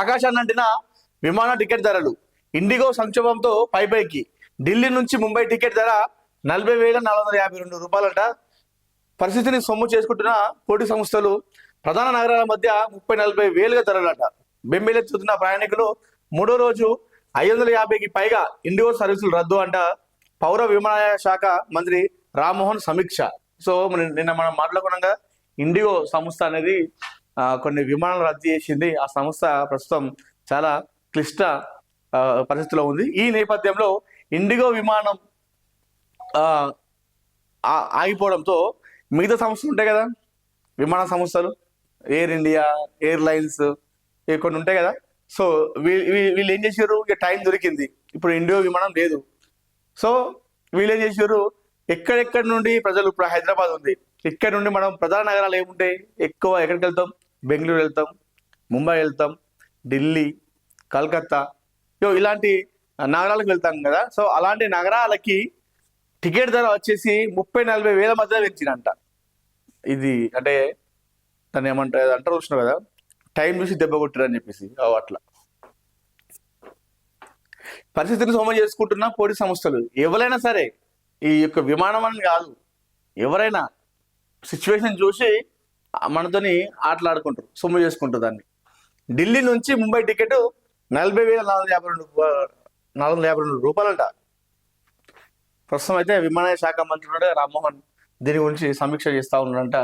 ఆకాశాన్ని అంటిన విమాన టికెట్ ధరలు. ఇండిగో సంక్షోభంతో పై పైకి. ఢిల్లీ నుంచి ముంబై టికెట్ ధర నలభై వేల నాలుగు వందల యాభై రెండు రూపాయలట. పరిస్థితిని సొమ్ము చేసుకుంటున్న పోటీ సంస్థలు ప్రధాన నగరాల మధ్య ముప్పై నలభై వేలుగా ధరలట బెంబేలెత్తుతున్న ప్రయాణికులు మూడో రోజు ఐదు వందల యాభైకి పైగా ఇండిగో సర్వీసులు రద్దు అంట పౌర విమానయాన శాఖ మంత్రి రామ్మోహన్ సమీక్ష. సో నిన్న మనం మాట్లాడుకున్నాగా ఇండిగో సంస్థ అనేది కొన్ని విమానాలు రద్దు చేసింది. ఆ సంస్థ ప్రస్తుతం చాలా క్లిష్ట పరిస్థితిలో ఉంది. ఈ నేపథ్యంలో ఇండిగో విమానం ఆ, ఆగిపోవడంతో మిగతా సంస్థలు ఉంటాయి కదా? విమాన సంస్థలు ఎయిర్ ఇండియా ఎయిర్లైన్స్ ఇవి కొన్ని ఉంటాయి కదా? సో వీ- వీ- వీళ్ళు ఏం చేశారు? ఇక టైం దొరికింది. ఇప్పుడు ఇండియో విమానం లేదు. సో వీళ్ళు ఏం చేశారు? ఎక్కడెక్కడి నుండి ప్రజలు ఇప్పుడు హైదరాబాద్ ఉంది. ఇక్కడ నుండి మనం ప్రధాన నగరాలు ఏముంటాయి? ఎక్కువ ఎక్కడికి వెళ్తాం? బెంగళూరు వెళ్తాం ముంబై వెళ్తాం ఢిల్లీ కలకత్తా. సో ఇలాంటి నగరాలకు వెళ్తాం కదా. సో అలాంటి నగరాలకి టికెట్ ధర వచ్చేసి ముప్పై నలభై వేల మధ్య పెంచినంట ఇది అంటే దాన్ని ఏమంటారు అంటారు చూసినావు కదా? టైం చూసి దెబ్బ కొట్టారు అని చెప్పేసి అట్లా. పరిస్థితిని సోమ చేసుకుంటున్న పోటీ సంస్థలు ఎవరైనా సరే ఈ యొక్క విమానం అని కాదు ఎవరైనా సిచ్యువేషన్ చూసి మనతోని ఆటలాడుకుంటారు సొమ్ము చేసుకుంటారు దాన్ని. ఢిల్లీ నుంచి ముంబై టికెట్ నలభై వేల నాలుగు వందల యాభై రెండు నాలుగు వందల యాభై రెండు రూపాయలంట. ప్రస్తుతం అయితే విమానయాన శాఖ మంత్రి రామ్మోహన్ దీని గురించి సమీక్ష చేస్తా ఉన్నాడంట.